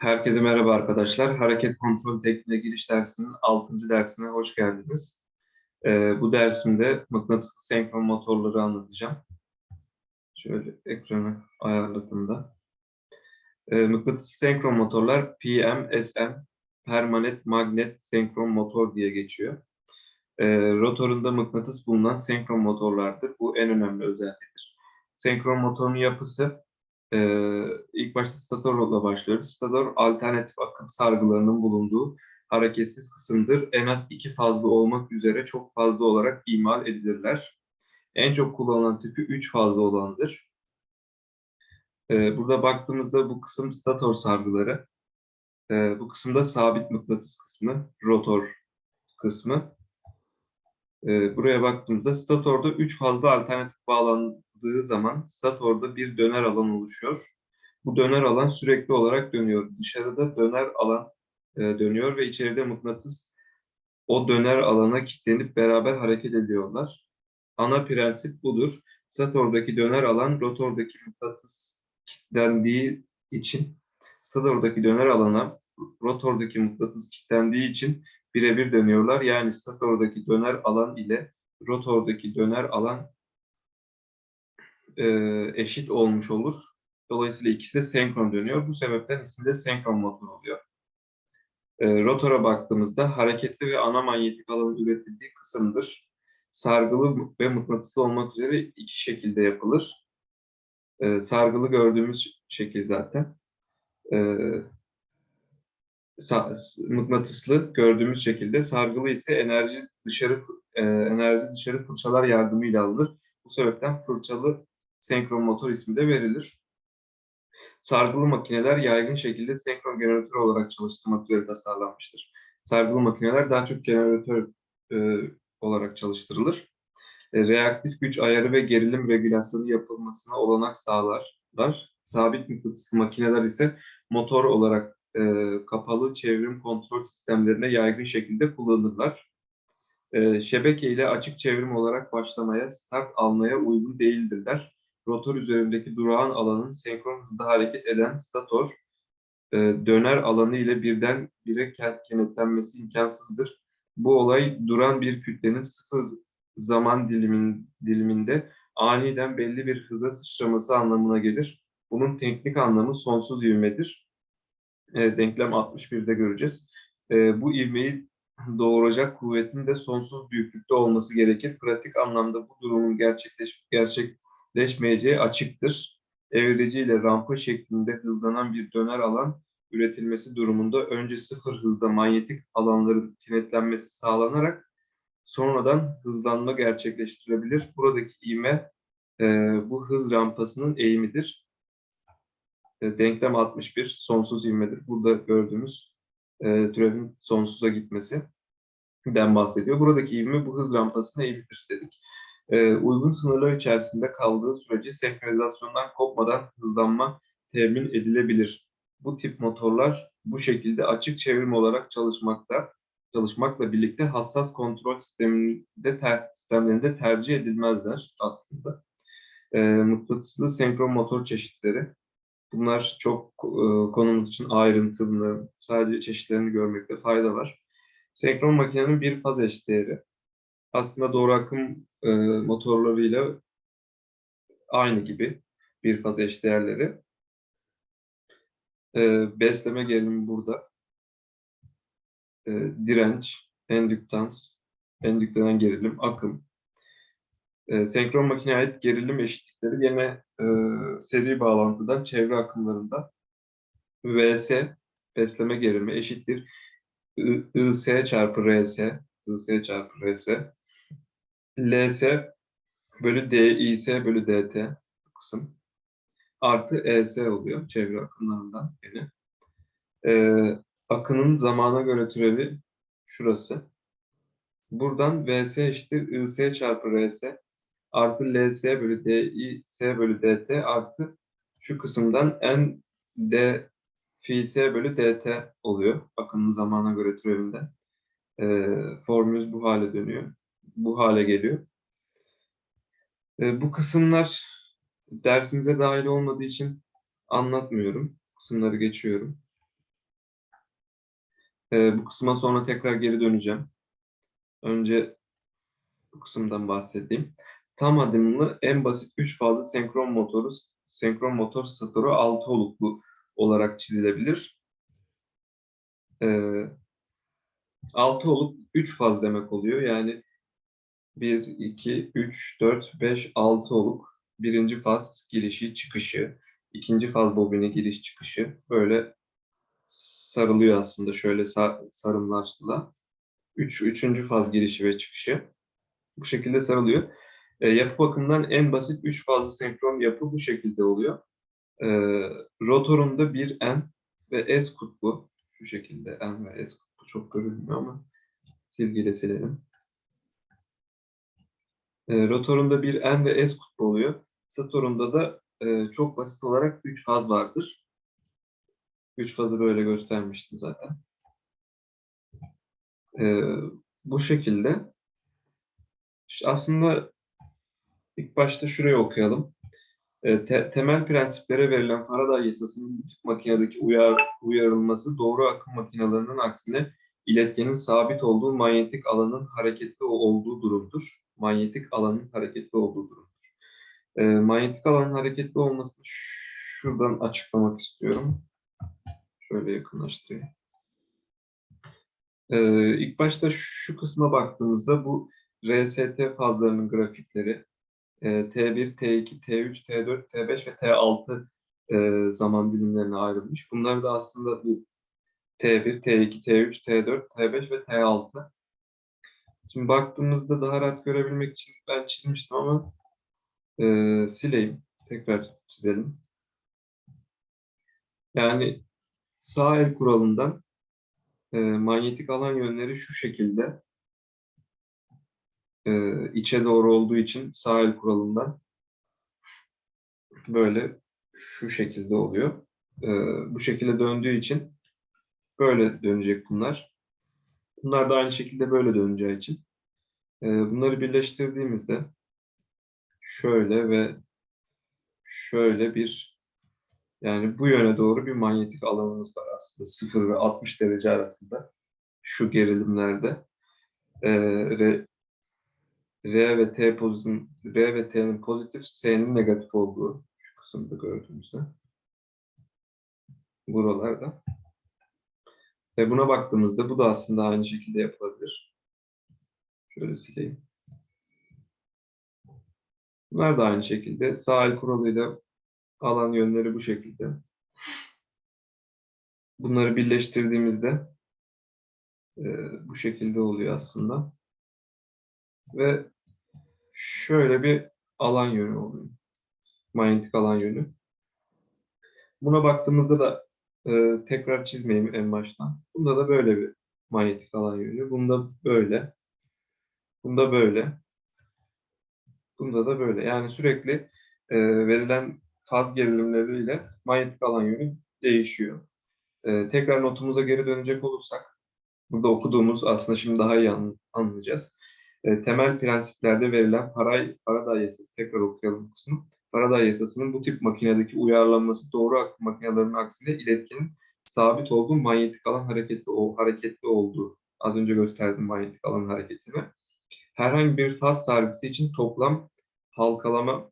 Herkese merhaba arkadaşlar. Hareket kontrol tekniğine giriş dersinin 6. dersine hoş geldiniz. Ee, bu dersimde mıknatıslı senkron motorları anlatacağım. Şöyle ekranı ayarladığımda. Ee, mıknatıslı senkron motorlar PM, SM, permanent magnet senkron motor diye geçiyor. Ee, rotorunda mıknatıs bulunan senkron motorlardır. Bu en önemli özelliktir. Senkron motorun yapısı ee, ilk başta statorla başlıyoruz. Stator alternatif akım sargılarının bulunduğu hareketsiz kısımdır. En az iki fazla olmak üzere çok fazla olarak imal edilirler. En çok kullanılan tipi 3 fazla olandır. Ee, burada baktığımızda bu kısım stator sargıları. Ee, bu kısımda sabit mıknatıs kısmı, rotor kısmı. Ee, buraya baktığımızda statorda 3 fazla alternatif bağlandığı zaman statorda bir döner alan oluşuyor. Bu döner alan sürekli olarak dönüyor. Dışarıda döner alan e, dönüyor ve içeride mıknatıs o döner alana kilitlenip beraber hareket ediyorlar. Ana prensip budur. Statordaki döner alan rotordaki mıknatıs kilitlendiği için statordaki döner alana rotordaki mıknatıs kilitlendiği için birebir dönüyorlar. Yani statordaki döner alan ile rotordaki döner alan e, eşit olmuş olur. Dolayısıyla ikisi de senkron dönüyor. Bu sebepten ismi de senkron motor oluyor. E, rotora baktığımızda hareketli ve ana manyetik alanın üretildiği kısımdır. Sargılı ve mıknatıslı olmak üzere iki şekilde yapılır. E, sargılı gördüğümüz şekil zaten. E, mıknatıslı gördüğümüz şekilde, sargılı ise enerji dışarı e, enerji dışarı fırçalar yardımıyla alınır. Bu sebepten fırçalı senkron motor ismi de verilir. Sargılı makineler yaygın şekilde senkron jeneratör olarak çalıştırmak üzere tasarlanmıştır. Sargılı makineler daha çok jeneratör e, olarak çalıştırılır. E, reaktif güç ayarı ve gerilim regülasyonu yapılmasına olanak sağlarlar. Sabit mıknatıslı makineler ise motor olarak e, kapalı çevrim kontrol sistemlerine yaygın şekilde kullanılırlar. E, şebeke ile açık çevrim olarak başlamaya, start almaya uygun değildirler. Rotor üzerindeki durağan alanın senkron hızda hareket eden stator, e, döner alanı ile birden bire kenetlenmesi imkansızdır. Bu olay duran bir kütlenin sıfır zaman dilimin, diliminde aniden belli bir hıza sıçraması anlamına gelir. Bunun teknik anlamı sonsuz ivmedir e, denklem 61'de göreceğiz. E, bu ivmeyi doğuracak kuvvetin de sonsuz büyüklükte olması gerekir. Pratik anlamda bu durumun gerçekleş, gerçekleşmeyeceği açıktır. Evreci ile rampa şeklinde hızlanan bir döner alan üretilmesi durumunda önce sıfır hızda manyetik alanların kenetlenmesi sağlanarak sonradan hızlanma gerçekleştirebilir. Buradaki ivme e, bu hız rampasının eğimidir. E, denklem 61 sonsuz ivmedir. Burada gördüğümüz e, türevin sonsuza gitmesi den bahsediyor. Buradaki ivme bu hız rampasına eğimidir dedik. E, uygun sınırlar içerisinde kaldığı sürece senkronizasyondan kopmadan hızlanma temin edilebilir. Bu tip motorlar bu şekilde açık çevrim olarak çalışmakta çalışmakla birlikte hassas kontrol sisteminde ter, sistemlerinde tercih edilmezler aslında. E, mıknatıslı senkron motor çeşitleri Bunlar çok e, konumuz için ayrıntılı, sadece çeşitlerini görmekte fayda var. Senkron makinenin bir faz eşdeğeri. Aslında doğru akım e, motorlarıyla aynı gibi bir faz eşdeğerleri. E, besleme gerilimi burada. E, direnç, endüktans, endüktörden gerilim, akım. E, senkron makineye ait gerilim eşitlikleri yine e, seri bağlantıdan çevre akımlarında Vs besleme gerilimi eşittir IS çarpı RS IS çarpı RS LS bölü DIS bölü DT kısım artı ES oluyor çevre akımlarından yine. Ee, akının zamana göre türevi şurası. Buradan Vs eşittir IS çarpı RS artı LS bölü DI S bölü DT artı şu kısımdan N D fi S bölü DT oluyor. Akının zamana göre türevinde. E, formülümüz bu hale dönüyor. Bu hale geliyor. E, bu kısımlar dersimize dahil olmadığı için anlatmıyorum. Kısımları geçiyorum. Ee, bu kısma sonra tekrar geri döneceğim. Önce bu kısımdan bahsedeyim. Tam adımlı en basit 3 fazlı senkron motoru, senkron motor statoru 6 oluklu olarak çizilebilir. Ee, 6 oluk 3 faz demek oluyor. Yani 1, 2, 3, 4, 5, 6 oluk. Birinci faz girişi çıkışı, ikinci faz bobini giriş çıkışı böyle sarılıyor aslında şöyle sar, sarımlaştılar. Üç, üçüncü faz girişi ve çıkışı bu şekilde sarılıyor. E, yapı bakımından en basit üç fazlı senkron yapı bu şekilde oluyor. E, rotorunda bir N ve S kutbu şu şekilde N ve S kutbu çok görünmüyor ama silgiyle silelim. E, rotorunda bir N ve S kutbu oluyor. Saturunda da e, çok basit olarak 3 faz vardır. 3 fazı böyle göstermiştim zaten. E, bu şekilde. İşte aslında ilk başta şurayı okuyalım. E, te, temel prensiplere verilen Faraday yasasının makinedeki uyar, uyarılması doğru akım makinelerinin aksine iletkenin sabit olduğu manyetik alanın hareketli olduğu durumdur. Manyetik alanın hareketli olduğu durumdur. E, manyetik alanın hareketli olmasını şuradan açıklamak istiyorum. Şöyle yakınlaştırayım. E, ilk başta şu kısma baktığımızda bu RST fazlarının grafikleri T1, T2, T3, T4, T5 ve T6 e, zaman dilimlerine ayrılmış. Bunlar da aslında bu T1, T2, T3, T4, T5 ve T6. Şimdi baktığımızda daha rahat görebilmek için ben çizmiştim ama e, sileyim. Tekrar çizelim. Yani sağ el kuralından e, manyetik alan yönleri şu şekilde e, içe doğru olduğu için sağ el kuralından böyle şu şekilde oluyor. E, bu şekilde döndüğü için böyle dönecek bunlar. Bunlar da aynı şekilde böyle döneceği için. E, bunları birleştirdiğimizde şöyle ve şöyle bir yani bu yöne doğru bir manyetik alanımız var aslında 0 ve 60 derece arasında şu gerilimlerde. E, R ve T pozitif, R ve T'nin pozitif, S'nin negatif olduğu şu kısımda gördüğümüzde. Buralarda. Ve buna baktığımızda bu da aslında aynı şekilde yapılabilir. Şöyle sileyim. Bunlar da aynı şekilde. Sağ el kuralıyla alan yönleri bu şekilde. Bunları birleştirdiğimizde e, bu şekilde oluyor aslında ve şöyle bir alan yönü oluyor. Manyetik alan yönü. Buna baktığımızda da tekrar çizmeyeyim en baştan. Bunda da böyle bir manyetik alan yönü. Bunda böyle. Bunda böyle. Bunda da böyle. Yani sürekli verilen faz gerilimleriyle manyetik alan yönü değişiyor. Tekrar notumuza geri dönecek olursak, burada okuduğumuz aslında şimdi daha iyi anlayacağız temel prensiplerde verilen Paray, Faraday yasası, tekrar okuyalım kısmı. Faraday yasasının bu tip makinedeki uyarlanması doğru akım makinelerinin aksine iletkinin sabit olduğu manyetik alan hareketi o hareketli olduğu. Az önce gösterdim manyetik alan hareketini. Herhangi bir faz sargısı için toplam halkalama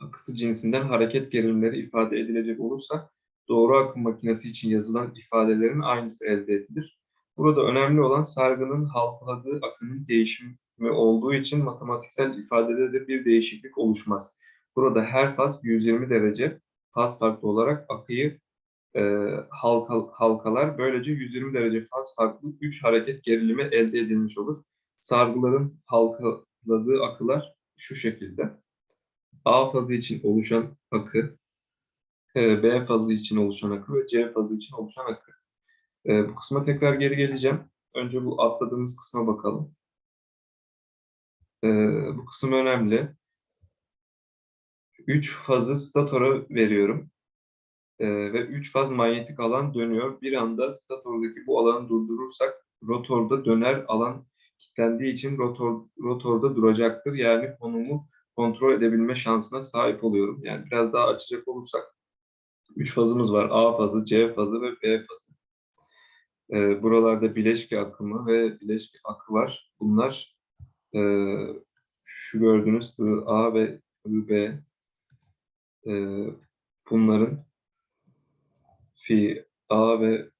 akısı cinsinden hareket gerilimleri ifade edilecek olursa doğru akım makinesi için yazılan ifadelerin aynısı elde edilir. Burada önemli olan sargının halkaladığı akının değişimi olduğu için matematiksel ifadede de bir değişiklik oluşmaz. Burada her faz 120 derece faz farklı olarak akıyı e, halka, halkalar. Böylece 120 derece faz farklı 3 hareket gerilimi elde edilmiş olur. Sargıların halkaladığı akılar şu şekilde. A fazı için oluşan akı, e, B fazı için oluşan akı ve C fazı için oluşan akı. E, bu kısma tekrar geri geleceğim. Önce bu atladığımız kısma bakalım. Ee, bu kısım önemli. 3 fazı statora veriyorum. Ee, ve 3 faz manyetik alan dönüyor. Bir anda statordaki bu alanı durdurursak rotorda döner alan kilitlendiği için rotor, rotorda duracaktır. Yani konumu kontrol edebilme şansına sahip oluyorum. Yani biraz daha açacak olursak 3 fazımız var. A fazı, C fazı ve B fazı. E, buralarda bileşke akımı ve bileşke akı var. Bunlar e, şu gördüğünüz IA ve IB e, bunların fi A ve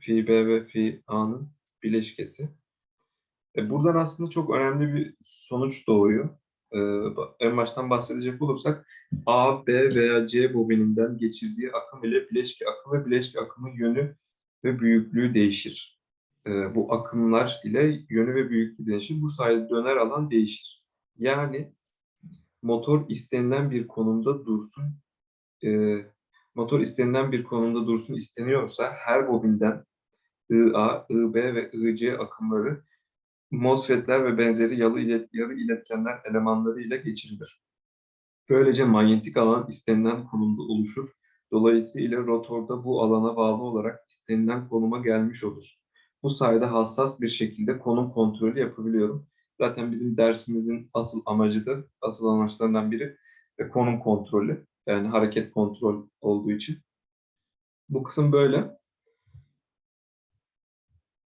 fi B ve fi A'nın bileşkesi. E, buradan aslında çok önemli bir sonuç doğuyor. E, en baştan bahsedecek olursak A, B veya C bobininden geçirdiği akım ile bileşke akım ve bileşke akımın yönü ve büyüklüğü değişir. E, bu akımlar ile yönü ve büyüklüğü değişir. Bu sayede döner alan değişir. Yani motor istenilen bir konumda dursun, e, motor istenilen bir konumda dursun isteniyorsa her bobinden IA, IB ve IC akımları MOSFET'ler ve benzeri yalı ilet, yarı iletkenler elemanları ile geçirilir. Böylece manyetik alan istenilen konumda oluşur. Dolayısıyla rotorda bu alana bağlı olarak istenilen konuma gelmiş olur. Bu sayede hassas bir şekilde konum kontrolü yapabiliyorum. Zaten bizim dersimizin asıl amacı da, asıl amaçlarından biri de konum kontrolü. Yani hareket kontrol olduğu için. Bu kısım böyle.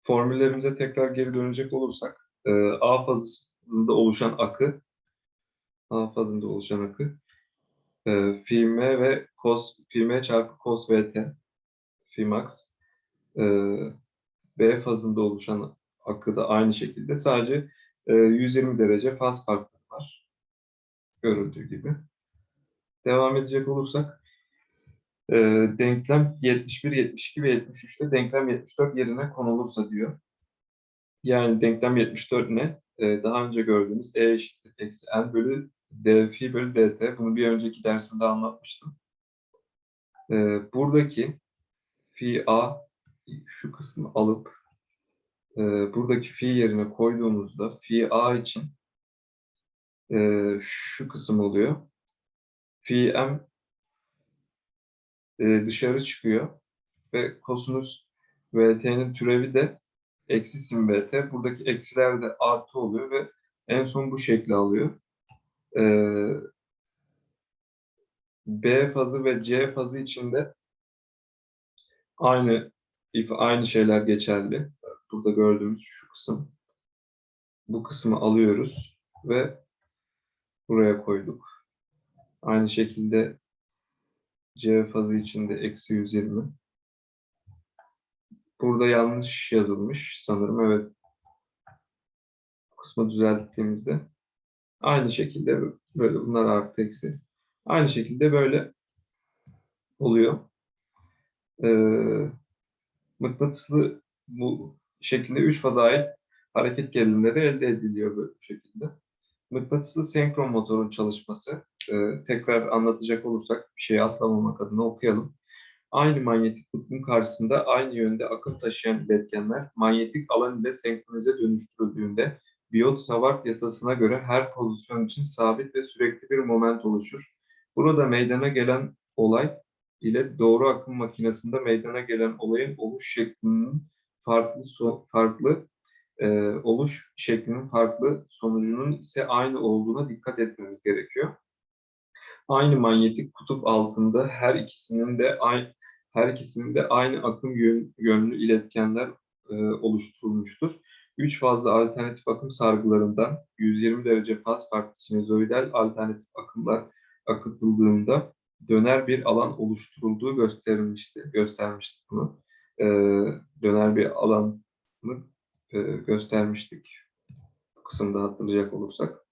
Formüllerimize tekrar geri dönecek olursak, e, A fazında oluşan akı, A fazında oluşan akı, e, phi m ve cos, phi m çarpı cos vt, phi max, e, B fazında oluşan akı da aynı şekilde. Sadece e, 120 derece faz farkı var. Görüldüğü gibi. Devam edecek olursak, e, denklem 71, 72 ve 73'te denklem 74 yerine konulursa diyor. Yani denklem 74 ne? E, daha önce gördüğümüz E eşittir eksi N bölü D fi bölü dt. Bunu bir önceki dersimde anlatmıştım. E, buradaki fi A şu kısmı alıp e, buradaki fi yerine koyduğumuzda fi A için e, şu kısım oluyor. Fi M e, dışarı çıkıyor ve kosinüs VT'nin türevi de eksi sin VT. Buradaki eksiler de artı oluyor ve en son bu şekli alıyor. E, B fazı ve C fazı içinde aynı if aynı şeyler geçerli. Burada gördüğümüz şu kısım. Bu kısmı alıyoruz ve buraya koyduk. Aynı şekilde C fazı içinde eksi 120. Burada yanlış yazılmış sanırım. Evet. Bu kısmı düzelttiğimizde aynı şekilde böyle bunlar artı eksi. Aynı şekilde böyle oluyor. Ee, mıknatıslı bu şekilde 3 faza ait hareket gerilimleri elde ediliyor bu şekilde. Mıknatıslı senkron motorun çalışması e, tekrar anlatacak olursak bir şeyi atlamamak adına okuyalım. Aynı manyetik kutbun karşısında aynı yönde akım taşıyan iletkenler manyetik alan ile senkronize dönüştürüldüğünde Biot-Savart yasasına göre her pozisyon için sabit ve sürekli bir moment oluşur. Burada meydana gelen olay ile doğru akım makinesinde meydana gelen olayın oluş şeklinin farklı so- farklı e, oluş şeklinin farklı sonucunun ise aynı olduğuna dikkat etmemiz gerekiyor. Aynı manyetik kutup altında her ikisinin de aynı her ikisinin de aynı akım yön, yönlü iletkenler e, oluşturulmuştur. Üç fazla alternatif akım sargılarında 120 derece faz farklı sinüzoidal alternatif akımlar akıtıldığında döner bir alan oluşturulduğu gösterilmişti. Göstermiştik bunu. E, döner bir alanı e, göstermiştik. Bu kısımda hatırlayacak olursak.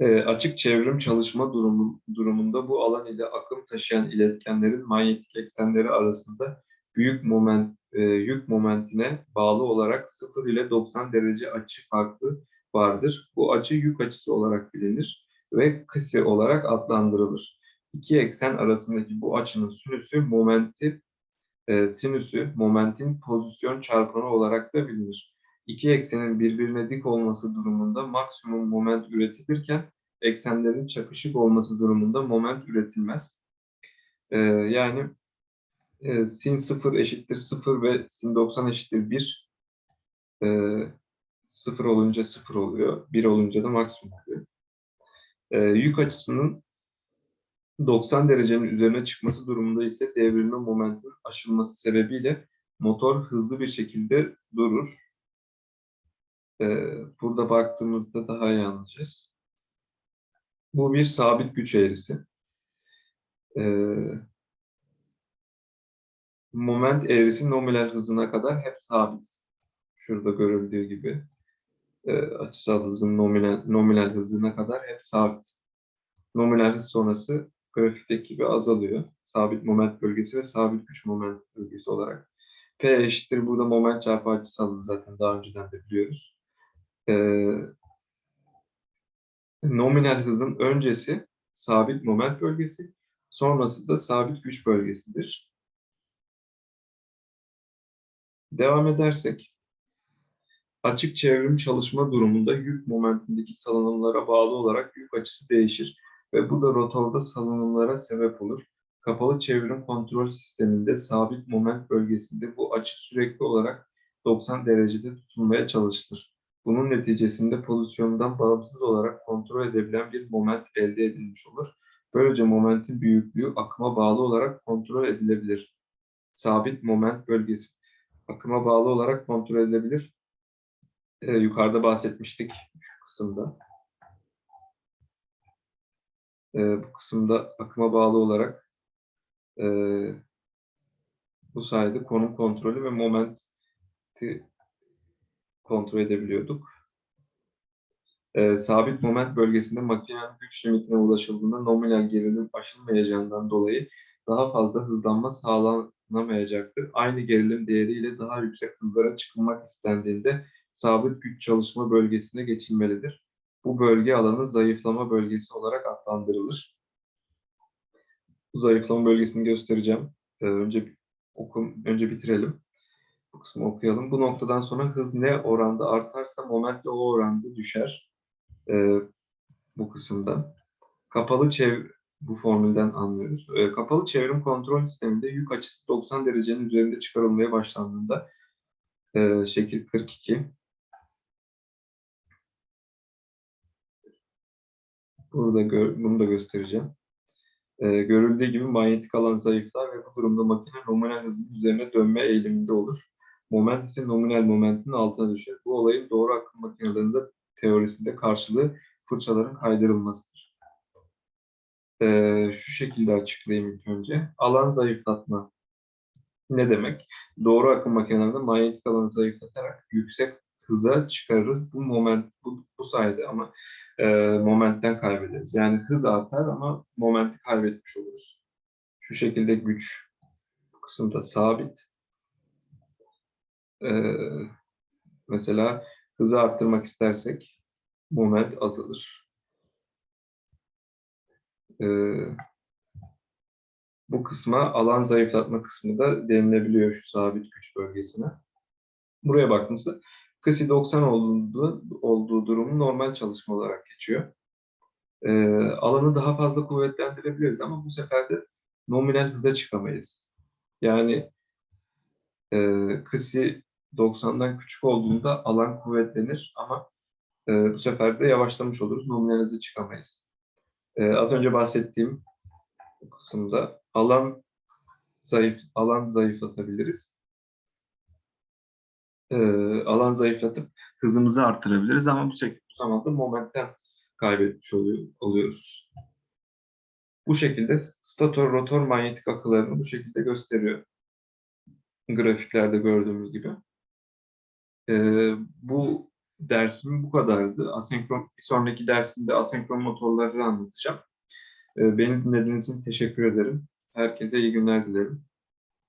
E, açık çevrim çalışma durumu, durumunda bu alan ile akım taşıyan iletkenlerin manyetik eksenleri arasında büyük moment, e, yük momentine bağlı olarak 0 ile 90 derece açı farklı vardır. Bu açı yük açısı olarak bilinir ve kısi olarak adlandırılır. İki eksen arasındaki bu açının sinüsü momenti e, sinüsü momentin pozisyon çarpanı olarak da bilinir. İki eksenin birbirine dik olması durumunda maksimum moment üretilirken eksenlerin çakışık olması durumunda moment üretilmez. E, yani e, sin 0 eşittir 0 ve sin 90 eşittir 1. E, 0 olunca 0 oluyor. 1 olunca da maksimum oluyor. E, yük açısının 90 derecenin üzerine çıkması durumunda ise devrilme momentunun aşılması sebebiyle motor hızlı bir şekilde durur. Ee, burada baktığımızda daha iyi anlayacağız. Bu bir sabit güç eğrisi. Ee, moment eğrisi nominal hızına kadar hep sabit. Şurada görüldüğü gibi. Ee, açısal hızın nominal, nominal hızına kadar hep sabit. Nominal hız sonrası grafikteki gibi azalıyor. Sabit moment bölgesi ve sabit güç moment bölgesi olarak. P eşittir burada moment çarpı açısal hız zaten daha önceden de biliyoruz. Ee, nominal hızın öncesi sabit moment bölgesi, sonrası da sabit güç bölgesidir. Devam edersek, açık çevrim çalışma durumunda yük momentindeki salınımlara bağlı olarak yük açısı değişir ve bu da rotorda salınımlara sebep olur. Kapalı çevrim kontrol sisteminde sabit moment bölgesinde bu açı sürekli olarak 90 derecede tutulmaya çalışılır. Bunun neticesinde pozisyondan bağımsız olarak kontrol edebilen bir moment elde edilmiş olur. Böylece momentin büyüklüğü akıma bağlı olarak kontrol edilebilir. Sabit moment bölgesi akıma bağlı olarak kontrol edilebilir. Ee, yukarıda bahsetmiştik şu kısımda. Ee, bu kısımda akıma bağlı olarak e, bu sayede konum kontrolü ve momenti kontrol edebiliyorduk. Ee, sabit moment bölgesinde makinenin güç limitine ulaşıldığında nominal gerilim aşılmayacağından dolayı daha fazla hızlanma sağlanamayacaktır. Aynı gerilim değeriyle daha yüksek hızlara çıkılmak istendiğinde sabit güç çalışma bölgesine geçilmelidir. Bu bölge alanı zayıflama bölgesi olarak adlandırılır. Bu zayıflama bölgesini göstereceğim. Ee, önce okum, önce bitirelim. Bu kısmı okuyalım. Bu noktadan sonra hız ne oranda artarsa moment de o oranda düşer. Ee, bu kısımda. Kapalı çev bu formülden anlıyoruz. Ee, kapalı çevrim kontrol sisteminde yük açısı 90 derecenin üzerinde çıkarılmaya başlandığında şekil 42 Burada gör, bunu da göstereceğim. Ee, görüldüğü gibi manyetik alan zayıflar ve bu durumda makine nominal hızın üzerine dönme eğiliminde olur. Moment ise nominal momentin altına düşer. Bu olayın doğru akım makinelerinde teorisinde karşılığı fırçaların kaydırılmasıdır. Ee, şu şekilde açıklayayım ilk önce. Alan zayıflatma ne demek? Doğru akım makinelerinde manyetik alanı zayıflatarak yüksek hıza çıkarırız. Bu moment bu, bu sayede ama e, momentten kaybederiz. Yani hız artar ama momenti kaybetmiş oluruz. Şu şekilde güç bu kısımda sabit. E, mesela hızı arttırmak istersek moment azalır. E, bu kısma alan zayıflatma kısmı da denilebiliyor şu sabit güç bölgesine. Buraya baktığımızda Kısi 90 olduğu, olduğu durumu normal çalışma olarak geçiyor. E, alanı daha fazla kuvvetlendirebiliriz ama bu sefer de nominal hıza çıkamayız. Yani e, kısi 90'dan küçük olduğunda alan kuvvetlenir ama e, bu sefer de yavaşlamış oluruz. Nominal hıza çıkamayız. E, az önce bahsettiğim kısımda alan zayıf alan zayıflatabiliriz e, alan zayıflatıp hızımızı artırabiliriz ama bu, bu zamanda momentten kaybetmiş oluyor, oluyoruz. Bu şekilde stator rotor manyetik akılarını bu şekilde gösteriyor. Grafiklerde gördüğümüz gibi. E, bu dersim bu kadardı. Asenkron, bir sonraki dersimde asenkron motorları anlatacağım. E, beni dinlediğiniz için teşekkür ederim. Herkese iyi günler dilerim.